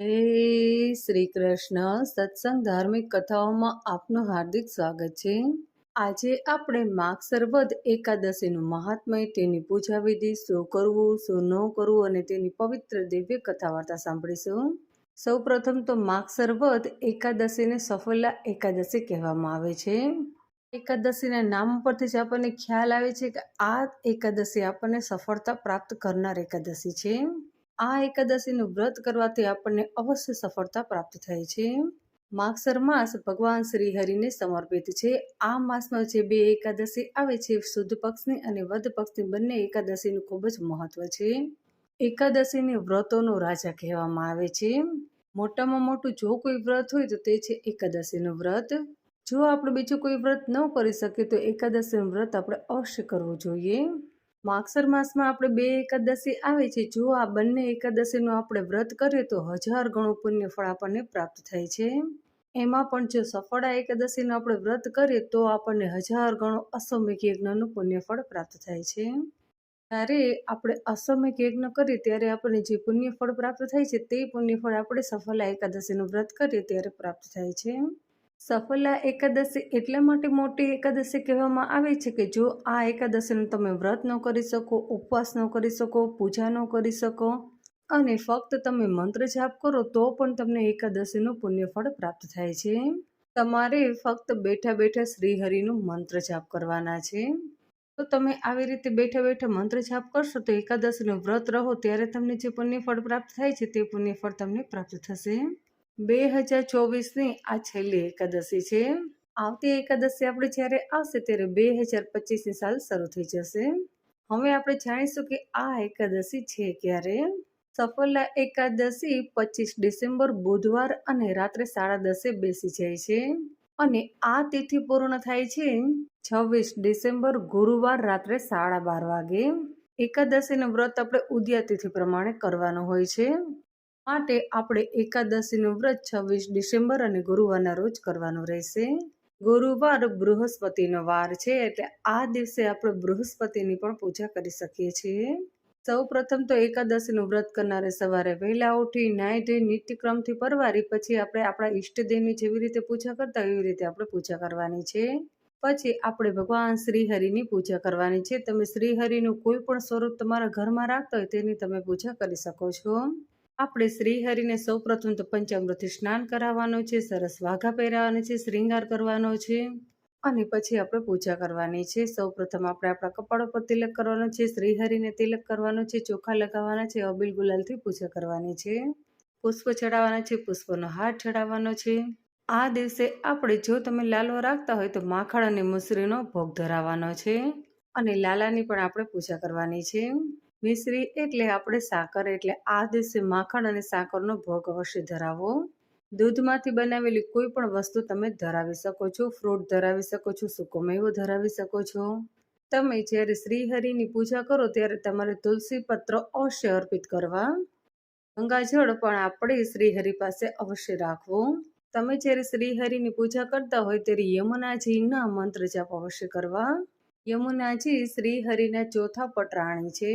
હે શ્રી કૃષ્ણ સત્સંગ ધાર્મિક કથાઓમાં આપનું હાર્દિક સ્વાગત છે. આજે આપણે માગ સર્વદ એકાદશીનું મહાત્મય તેની પૂજા વિધિ, શું કરવું, શું ન કરવું અને તેની પવિત્ર દિવ્ય કથા વાર્તા સાંભળીશું. સૌ પ્રથમ તો માગ સર્વદ એકાદશીને સફલા એકાદશી કહેવામાં આવે છે. એકાદશીના નામ પરથી જ આપણને ખ્યાલ આવે છે કે આ એકાદશી આપણને સફળતા પ્રાપ્ત કરનાર એકાદશી છે. આ એકાદશીનું વ્રત કરવાથી આપણને અવશ્ય સફળતા પ્રાપ્ત થાય છે. માગસર માસ ભગવાન શ્રી હરિને સમર્પિત છે. આ માસમાં જે બે એકાદશી આવે છે, શુદ્ધ પક્ષની અને વધ પક્ષની, બંને એકાદશીનું ખૂબ જ મહત્વ છે. એકાદશીને વ્રતોનો રાજા કહેવામાં આવે છે. મોટામાં મોટું જો કોઈ વ્રત હોય તો તે છે એકાદશીનું વ્રત. જો આપણે બીજું કોઈ વ્રત ન કરી શકીએ તો એકાદશીનું વ્રત આપણે અવશ્ય કરવું જોઈએ. માગસર માસમાં આપણે બે એકાદશી આવે છે. જો આ બંને એકાદશીનું આપણે વ્રત કરીએ તો હજાર ગણું પુણ્ય ફળ આપણને પ્રાપ્ત થાય છે. એમાં પણ જો સફળા એકાદશીનું આપણે વ્રત કરીએ તો આપણને હજાર ગણો અસમિક યજ્ઞનું પુણ્યફળ પ્રાપ્ત થાય છે. ત્યારે આપણે અસમિક યજ્ઞ કરીએ ત્યારે આપણને જે પુણ્યફળ પ્રાપ્ત થાય છે તે પુણ્યફળ આપણે સફળા એકાદશીનું વ્રત કરીએ ત્યારે પ્રાપ્ત થાય છે. સફલા એકાદશી એટલા માટે મોટી એકાદશી કહેવામાં આવે છે કે જો આ એકાદશીનું તમે વ્રત ન કરી શકો, ઉપવાસ ન કરી શકો, પૂજા ન કરી શકો અને ફક્ત તમે મંત્ર જાપ કરો, તો પણ તમને એકાદશીનું પુણ્યફળ પ્રાપ્ત થાય છે. તમારે ફક્ત બેઠા બેઠા શ્રીહરિનું મંત્ર જાપ કરવાના છે. તો તમે આવી રીતે બેઠા બેઠા મંત્ર જાપ કરશો તો એકાદશીનું વ્રત રહો, ત્યારે તમને જે પુણ્યફળ પ્રાપ્ત થાય છે, તે પુણ્યફળ તમને પ્રાપ્ત થશે. બે હજાર ચોવીસની આ છેલ્લી એકાદશી છે. આવતી એકાદશી આપણે જ્યારે આવશે ત્યારે બે હજાર પચીસની સાલ શરૂ થઈ જશે. હવે આપણે જાણીશું કે આ એકાદશી છે ક્યારે? સફલા એકાદશી પચીસ ડિસેમ્બર, બુધવાર અને રાત્રે સાડા દસે બેસી જાય છે. અને આ તિથિ પૂર્ણ થાય છે છવ્વીસ ડિસેમ્બર, ગુરુવાર રાત્રે સાડા બાર વાગે. એકાદશીનું વ્રત આપણે ઉદ્યા તિથિ પ્રમાણે કરવાનું હોય છે. માટે આપણે એકાદશીનું વ્રત છવ્વીસ ડિસેમ્બર અને ગુરુવારના રોજ કરવાનું રહેશે. ગુરુવાર બૃહસ્પતિનો વાર છે એટલે આ દિવસે આપણે બૃહસ્પતિની પણ પૂજા કરી શકીએ છીએ. સૌ પ્રથમ તો એકાદશીનું વ્રત કરનારે સવારે વહેલા ઉઠી નાહી ધોઈ નિત્યક્રમથી પરવારી, પછી આપણે આપણા ઈષ્ટદેવની જેવી રીતે પૂજા કરતા એવી રીતે આપણે પૂજા કરવાની છે. પછી આપણે ભગવાન શ્રીહરિની પૂજા કરવાની છે. તમે શ્રીહરિનું કોઈ પણ સ્વરૂપ તમારા ઘરમાં રાખતા હોય તેની તમે પૂજા કરી શકો છો. આપણે શ્રીહરિને સૌપ્રથમ તો પંચામૃતથી સ્નાન કરાવવાનું છે, સરસ વાઘા પહેરાવવાના છે શ્રૃંગાર કરવાનો છે અને પછી આપણે પૂજા કરવાની છે. સૌપ્રથમ આપણે આપણા કપાળ પર તિલક કરવાનો છે, શ્રીહરિને તિલક કરવાનો છે, ચોખા લગાવવાના છે, અબિલ ગુલાલથી પૂજા કરવાની છે, પુષ્પ ચડાવવાના છે, પુષ્પનો હાર ચડાવવાનો છે. આ દિવસે આપણે જો તમે લાલો રાખતા હોય તો માખણ અને મુસરીનો ભોગ ધરાવવાનો છે અને લાલાની પણ આપણે પૂજા કરવાની છે. મિશ્રી એટલે આપણે સાકર, એટલે આ દિવસે માખણ અને સાકરનો ભોગ અવશ્ય ધરાવો. દૂધમાંથી બનાવેલી કોઈ પણ વસ્તુ તમે ધરાવી શકો છો, ફ્રૂટ ધરાવી શકો છો, સૂકો મેવો ધરાવી શકો છો. તમે જ્યારે શ્રીહરિની પૂજા કરો ત્યારે તમારે તુલસી પત્ર અવશ્ય અર્પિત કરવા. ગંગાજળ પણ આપણે શ્રીહરિ પાસે અવશ્ય રાખવું. તમે જ્યારે શ્રીહરિની પૂજા કરતા હોય ત્યારે યમુનાજીના મંત્ર જાપ અવશ્ય કરવા. યમુનાજી શ્રીહરિના ચોથા પટરાણી છે.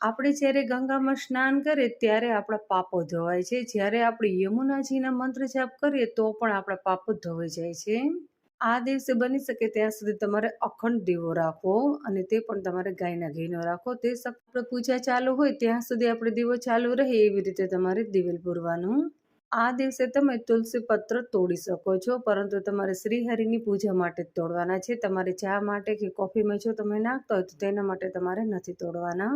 આપણે જ્યારે ગંગામાં સ્નાન કરીએ ત્યારે આપણા પાપો ધોવાય છે. જ્યારે આપણે યમુનાજીના મંત્ર જાપ કરીએ તો પણ આપણા પાપો ધોવાઈ જાય છે. આ દિવસે બની શકે ત્યાં સુધી તમારે અખંડ દીવો રાખવો અને તે પણ તમારે ગાયના ઘીનો રાખો. તે આપણે પૂજા ચાલુ હોય ત્યાં સુધી આપણે દીવો ચાલુ રહે એવી રીતે તમારે દિવેલ પૂરવાનું આ દિવસે તમે તુલસી પત્ર તોડી શકો છો, પરંતુ તમારે શ્રીહરિની પૂજા માટે જ તોડવાના છે. તમારે ચા માટે કે કોફીમાં જો તમે નાખતા હોય તો તેના માટે તમારે નથી તોડવાના.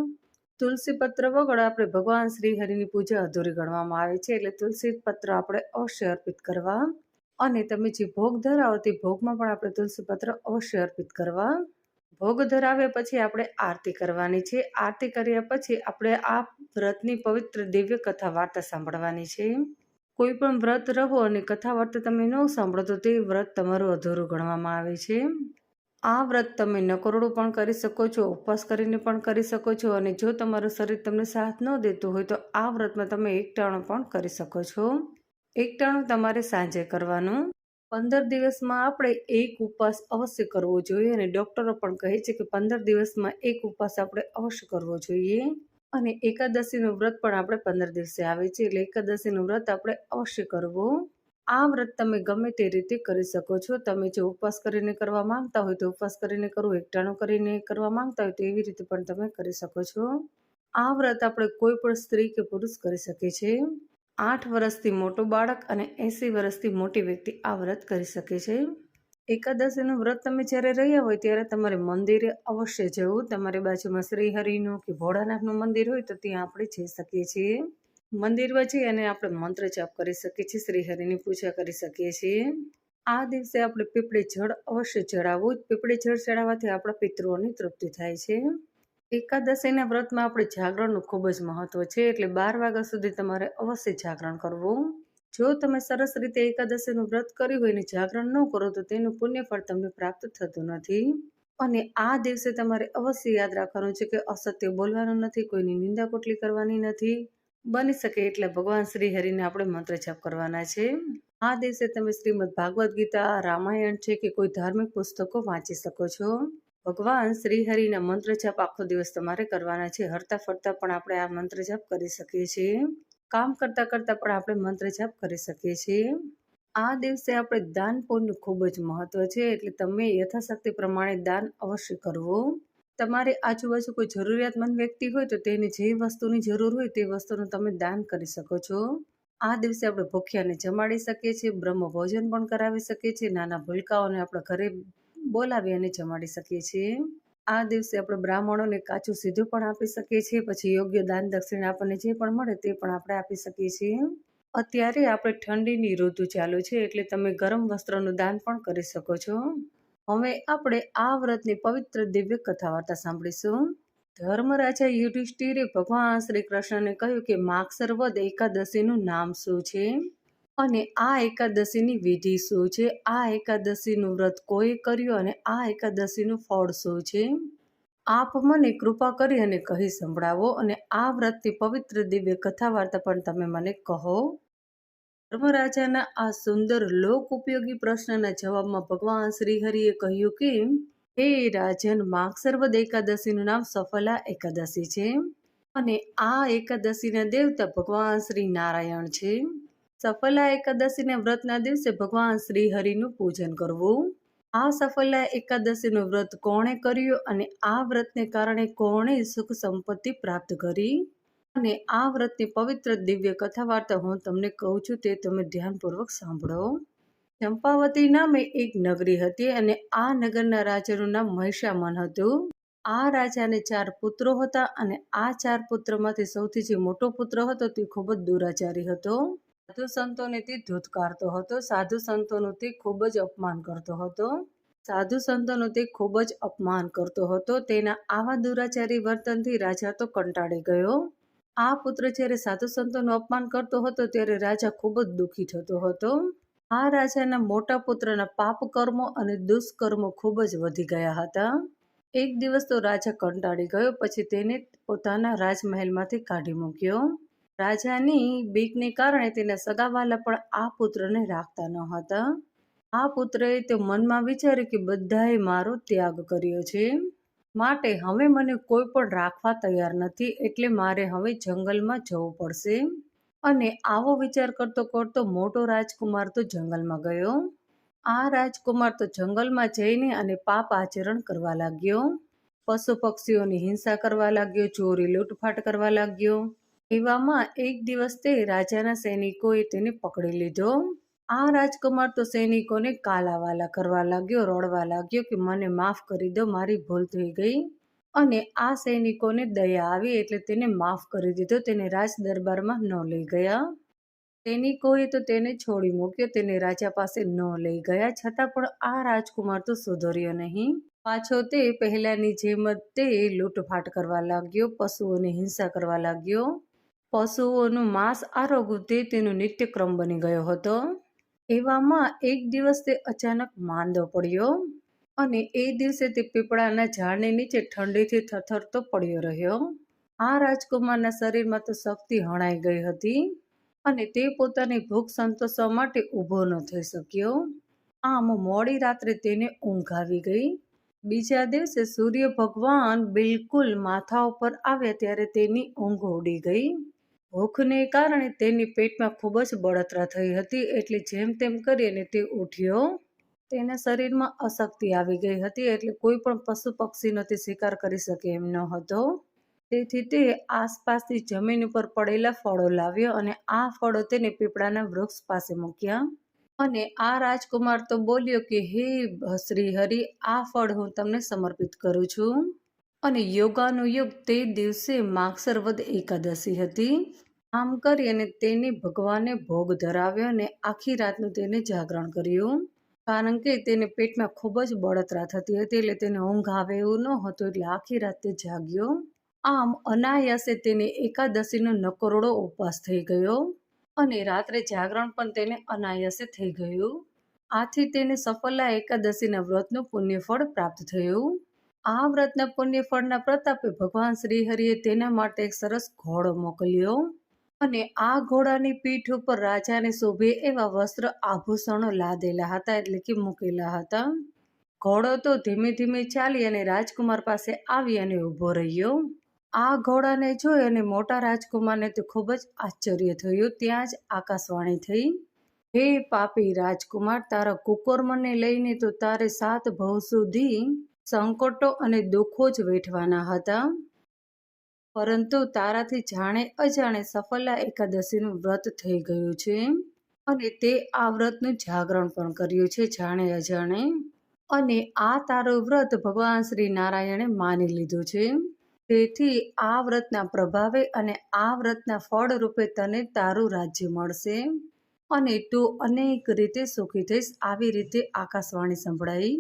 તુલસી પત્ર વગર આપણે ભગવાન શ્રી હરિની પૂજા અધૂરી ગણવામાં આવે છે, એટલે તુલસી પત્ર આપણે અવશ્ય અર્પિત કરવા અને તમે જે ભોગ ધરાવો તે ભોગમાં પણ આપણે તુલસી પત્ર અવશ્ય અર્પિત કરવા. ભોગ ધરાવ્યા પછી આપણે આરતી કરવાની છે. આરતી કર્યા પછી આપણે આ વ્રતની પવિત્ર દિવ્ય કથા વાર્તા સાંભળવાની છે. કોઈ પણ વ્રત રહો અને કથા વાર્તા તમે ન સાંભળો તો તે વ્રત તમારું અધૂરું ગણવામાં આવે છે. આ વ્રત તમે નકરોડું પણ કરી શકો છો, ઉપવાસ કરીને પણ કરી શકો છો અને જો તમારું શરીર તમને સાથ ન દેતું હોય તો આ વ્રતમાં તમે એકટાણું પણ કરી શકો છો. એકટાણું તમારે સાંજે કરવાનું. પંદર દિવસમાં આપણે એક ઉપવાસ અવશ્ય કરવો જોઈએ અને ડૉક્ટરો પણ કહે છે કે પંદર દિવસમાં એક ઉપવાસ આપણે અવશ્ય કરવો જોઈએ. અને એકાદશીનું વ્રત પણ આપણે પંદર દિવસે આવે છે એટલે એકાદશીનું વ્રત આપણે અવશ્ય કરવું. આ વ્રત તમે ગમે તે રીતે કરી શકો છો. તમે જો ઉપવાસ કરીને કરવા માંગતા હોય તો ઉપવાસ કરીને કરવું એકટાણું કરીને કરવા માંગતા હોય તો એવી રીતે પણ તમે કરી શકો છો. આ વ્રત આપણે કોઈ પણ સ્ત્રી કે પુરુષ કરી શકે છે. આઠ વર્ષથી મોટું બાળક અને એંસી વર્ષથી મોટી વ્યક્તિ આ વ્રત કરી શકે છે. એકાદશીનું વ્રત તમે જ્યારે રહ્યા હોય ત્યારે તમારે મંદિરે અવશ્ય જવું. તમારી બાજુમાં શ્રીહરિનું કે ભોળાનાથનું મંદિર હોય તો ત્યાં આપણે જઈ શકીએ છીએ. મંદિરમાં જઈ અને આપણે મંત્ર જાપ કરી શકીએ છીએ, શ્રીહરિની પૂજા કરી શકીએ છીએ. આ દિવસે આપણે પીપળી જળ અવશ્ય ચડાવવું પીપળી જળ ચડાવવાથી આપણા પિતૃઓની તૃપ્તિ થાય છે. એકાદશીના વ્રતમાં આપણે જાગરણનું ખૂબ જ મહત્વ છે, એટલે બાર વાગ્યા સુધી તમારે અવશ્ય જાગરણ કરવું. જો તમે સરસ રીતે એકાદશીનું વ્રત કર્યું હોય અને જાગરણ ન કરો, તો તેનું પુણ્યફળ તમને પ્રાપ્ત થતું નથી. અને આ દિવસે તમારે અવશ્ય યાદ રાખવાનું છે કે અસત્ય બોલવાનું નથી, કોઈની નિંદા કોટલી કરવાની નથી. બની શકે એટલે ભગવાન શ્રી હરિને આપણે મંત્ર જપ કરવાના છે. આ દિવસે તમે શ્રીમદ ભાગવદ્ ગીતા, રામાયણ છે કે કોઈ ધાર્મિક પુસ્તકો વાંચી શકો છો. ભગવાન શ્રી હરિના મંત્ર જપ આખો દિવસ તમારે કરવાના છે. હરતા ફરતા પણ આપણે આ મંત્ર જપ કરી શકીએ છીએ. કામ કરતા કરતા પણ આપણે મંત્ર જપ કરી શકીએ છીએ. આ દિવસે આપણે દાન પુણ્યનું ખૂબ જ મહત્વ છે. એટલે તમે યથાશક્તિ પ્રમાણે દાન અવશ્ય કરવું. તમારી આજુબાજુ કોઈ જરૂરિયાતમંદ વ્યક્તિ હોય તો તેને જે વસ્તુની જરૂર હોય તે વસ્તુનું તમે દાન કરી શકો છો. આ દિવસે આપણે ભૂખ્યાને જમાડી શકીએ છીએ બ્રહ્મ ભોજન પણ કરાવી શકીએ છીએ, નાના ભૂલકાઓને આપણે ઘરે બોલાવી અને જમાડી શકીએ છીએ. આ દિવસે આપણે બ્રાહ્મણોને કાચું સીધું પણ આપી શકીએ છીએ, પછી યોગ્ય દાન દક્ષિણા આપણને જે પણ મળે તે પણ આપણે આપી શકીએ છીએ. અત્યારે આપણે ઠંડીની ઋતુ ચાલુ છે, એટલે તમે ગરમ વસ્ત્રનું દાન પણ કરી શકો છો. હવે આપણે આ વ્રતની પવિત્ર દિવ્ય કથા વાર્તા સાંભળીશું. ધર્મરાજા યુધિષ્ઠિરે ભગવાન શ્રી કૃષ્ણને કહ્યું કે માગસર વદ એકાદશીનું નામ શું છે? અને આ એકાદશીની વિધિ શું છે? આ એકાદશીનું વ્રત કોઈ કર્યું અને આ એકાદશીનું ફળ શું છે? આપ મને કૃપા કરી અને કહી સંભળાવો અને આ વ્રતની પવિત્ર દિવ્ય કથા વાર્તા પણ તમે મને કહો. ધર્મરાજાના આ સુંદર લોક ઉપયોગી પ્રશ્નના જવાબમાં ભગવાન શ્રીહરિએ કહ્યું કે, હે રાજન માગસર્વદ એકાદશીનું નામ સફલા એકાદશી છે અને આ એકાદશીના દેવતા ભગવાન શ્રી નારાયણ છે. સફલા એકાદશીના વ્રતના દિવસે ભગવાન શ્રી હરિનું પૂજન કરવું. આ સફલા એકાદશીનું વ્રત કોણે કર્યું અને આ વ્રતને કારણે કોણે સુખ સંપત્તિ પ્રાપ્ત કરી? અને આ વ્રતની પવિત્ર દિવ્ય કથા વાર્તા હું તમને કહું છું તે તમે ધ્યાનપૂર્વક સાંભળો. ચંપાવતી નામે એક નગરી હતી અને આ નગરના રાજાનું નામ મહિષામન હતું. આ રાજાને ચાર પુત્રો હતા અને આ ચાર પુત્રમાંથી સૌથી જે મોટો પુત્ર હતો તે ખૂબ જ દુરાચારી હતો. સાધુ સંતોને તે ધૂતકારતો હતો. સાધુ સંતોનું તે ખૂબ જ અપમાન કરતો હતો. સાધુ સંતોનું તે ખૂબ જ અપમાન કરતો હતો. તેના આવા દુરાચારી વર્તનથી રાજા તો કંટાળી ગયો. આ પુત્ર જ્યારે સાધુ સંતોનું અપમાન કરતો હતો, ત્યારે રાજા ખૂબ જ દુઃખી થતો હતો. આ રાજાના મોટા પુત્રના પાપ કર્મો અને દુષ્કર્મો ખૂબ જ વધી ગયા હતા. એક દિવસ તો રાજા કંટાળી ગયો, પછી તેને પોતાના રાજમહેલમાંથી કાઢી મૂક્યો. રાજાની બીકને કારણે તેના સગાવાલા પણ આ પુત્રને રાખતા ન હતા. આ પુત્રએ તે મનમાં વિચાર્યું કે બધાએ મારો ત્યાગ કર્યો છે. માટે હવે મને કોઈ પણ રાખવા તૈયાર નથી એટલે મારે હવે જંગલમાં જવું પડશે. અને આવો વિચાર કરતો કરતો મોટો રાજકુમાર તો જંગલમાં ગયો. આ રાજકુમાર તો જંગલમાં જઈને અને પાપ આચરણ કરવા લાગ્યો. પશુ પક્ષીઓની હિંસા કરવા લાગ્યો, ચોરી લૂંટફાટ કરવા લાગ્યો. એવામાં એક દિવસ તે રાજાના સૈનિકોએ તેને પકડી લીધો. આ રાજકુમાર તો સૈનિકોને કાલાવાલા કરવા લાગ્યો, રડવા લાગ્યો કે મને માફ કરી દો, મારી ભૂલ થઈ ગઈ. અને આ સૈનિકોને દયા આવી એટલે તેને માફ કરી દીધો, તેને રાજ દરબારમાં ન લઈ ગયા. સૈનિકોએ તો તેને છોડી મૂક્યો, તેને રાજા પાસે ન લઈ ગયા, છતાં પણ આ રાજકુમાર તો સુધર્યો નહીં. પાછો તે પહેલાંની જેમ જ તે લૂંટફાટ કરવા લાગ્યો, પશુઓની હિંસા કરવા લાગ્યો. પશુઓનું માંસ આરોગવું તે તેનો નિત્યક્રમ બની ગયો હતો. એવામાં એક દિવસ તે અચાનક માંદો પડ્યો અને એ દિવસે તે પીપળાના ઝાડની નીચે ઠંડીથી થથરતો પડ્યો રહ્યો. આ રાજકુમારના શરીરમાં તો શક્તિ હણાઈ ગઈ હતી અને તે પોતાની ભૂખ સંતોષવા માટે ઊભો ન થઈ શક્યો. આમ મોડી રાત્રે તેને ઊંઘ આવી ગઈ. બીજા દિવસે સૂર્ય ભગવાન બિલકુલ માથા ઉપર આવ્યા ત્યારે તેની ઊંઘ ઉડી ગઈ. ભૂખને કારણે તેની પેટમાં ખૂબ જ બળતરા થઈ હતી, એટલે જેમ તેમ કરીને તે ઉઠ્યો. તેના શરીરમાં અશક્તિ આવી ગઈ હતી, એટલે કોઈ પણ પશુ પક્ષીનો તે શિકાર કરી શકે એમ ન હતો. તેથી તે આસપાસની જમીન ઉપર પડેલા ફળો લાવ્યો અને આ ફળો તેને પીપળાના વૃક્ષ પાસે મૂક્યા. અને આ રાજકુમાર તો બોલ્યો કે, હે શ્રી હરિ આ ફળ હું તમને સમર્પિત કરું છું. અને યોગાનુયોગ તે દિવસે માગસર વદ એકાદશી હતી. આમ કરી અને તેને ભગવાને ભોગ ધરાવ્યો અને આખી રાતનું તેને જાગરણ કર્યું. કારણ કે તેને પેટમાં ખૂબ જ બળતરા થતી હતી એટલે તેને ઊંઘ આવે એવું ન હતું એટલે આખી રાત તે જાગ્યો. આમ અનાયાસે તેને એકાદશીનો નકરોડો ઉપવાસ થઈ ગયો અને રાત્રે જાગરણ પણ તેને અનાયાસે થઈ ગયું. આથી તેને સફલા એકાદશીના વ્રતનું પુણ્યફળ પ્રાપ્ત થયું. આ વ્રતના પુણ્યફળના પ્રતાપે ભગવાન શ્રીહરિએ તેના માટે એક સરસ ઘોડો મોકલ્યો. અને આ ઘોડાની પીઠ ઉપર રાજાને શોભે એવા વસ્ત્ર આભૂષણો લાદેલા હતા એટલે કે મૂકેલા હતા. ઘોડો તો ધીમે ધીમે ચાલી અને રાજકુમાર પાસે આવી અને ઊભો રહ્યો. આ ઘોડાને જોઈ અને મોટા રાજકુમારને તો ખૂબ જ આશ્ચર્ય થયું. ત્યાં જ આકાશવાણી થઈ. હે પાપી રાજકુમાર, તારા કુકર્મને લઈને તો તારે સાત ભવ સુધી સંકટો અને દુઃખો જ વેઠવાના હતા. પરંતુ તારાથી જાણે અજાણે સફલા એકાદશીનું વ્રત થઈ ગયું છે અને તે આ વ્રતનું જાગરણ પણ કર્યું છે જાણે અજાણે. અને આ તારું વ્રત ભગવાન શ્રી નારાયણે માની લીધું છે. તેથી આ વ્રતના પ્રભાવે અને આ વ્રતના ફળ રૂપે તને તારું રાજ્ય મળશે. અને તું અનેક રીતે સુખી થઈશ આવી રીતે આકાશવાણી સંભળાઈ.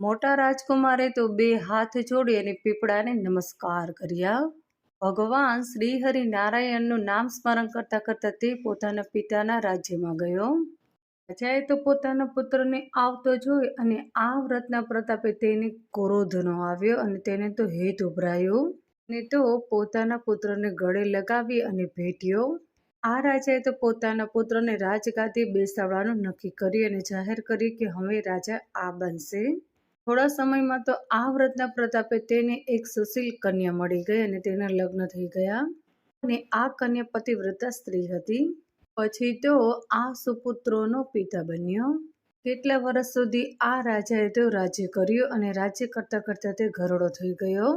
મોટા રાજકુમારે તો બે હાથ જોડી અને પીપળાને નમસ્કાર કર્યા. ભગવાન શ્રી હરિ નારાયણનું નામ સ્મરણ કરતા કરતા તે પોતાના પિતાના રાજ્યમાં ગયો. રાજાએ તો પોતાના પુત્રને આવતો જોઈ અને આ વ્રતના પ્રતાપે તેને કોરોધનો આવ્યો અને તેને તો હેત ઉભરાયો. ને તો પોતાના પુત્રને ગળે લગાવી અને ભેટ્યો. આ રાજાએ તો પોતાના પુત્રને રાજગાદી બેસાડવાનું નક્કી કર્યું અને જાહેર કરી કે હવે રાજા આ બનશે. થોડા સમયમાં તો આ વ્રતના પ્રતાપે તેને એક સુશીલ કન્યા મળી ગઈ અને તેના લગ્ન થઈ ગયા. અને આ કન્યા પતિવ્રતા સ્ત્રી હતી. પછી તો આ સુપુત્રોનો પિતા બન્યો. કેટલા વર્ષ સુધી આ રાજાએ તો રાજ્ય કર્યું અને રાજ્ય કરતા કરતા તે ઘરડો થઈ ગયો.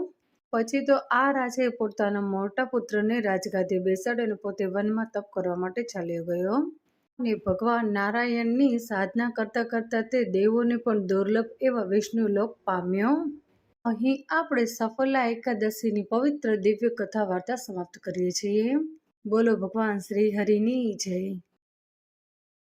પછી તો આ રાજાએ પોતાના મોટા પુત્રને રાજગાદી બેસાડી અને પોતે વનમાં તપ કરવા માટે ચાલ્યો ગયો. અને ભગવાન નારાયણની સાધના કરતા કરતા તે દેવોને પણ દુર્લભ એવા વિષ્ણુ લોક પામ્યો. અહીં આપણે સફલા એકાદશીની પવિત્ર દિવ્ય કથા વાર્તા સમાપ્ત કરીએ છીએ. બોલો ભગવાન શ્રી હરિની જય.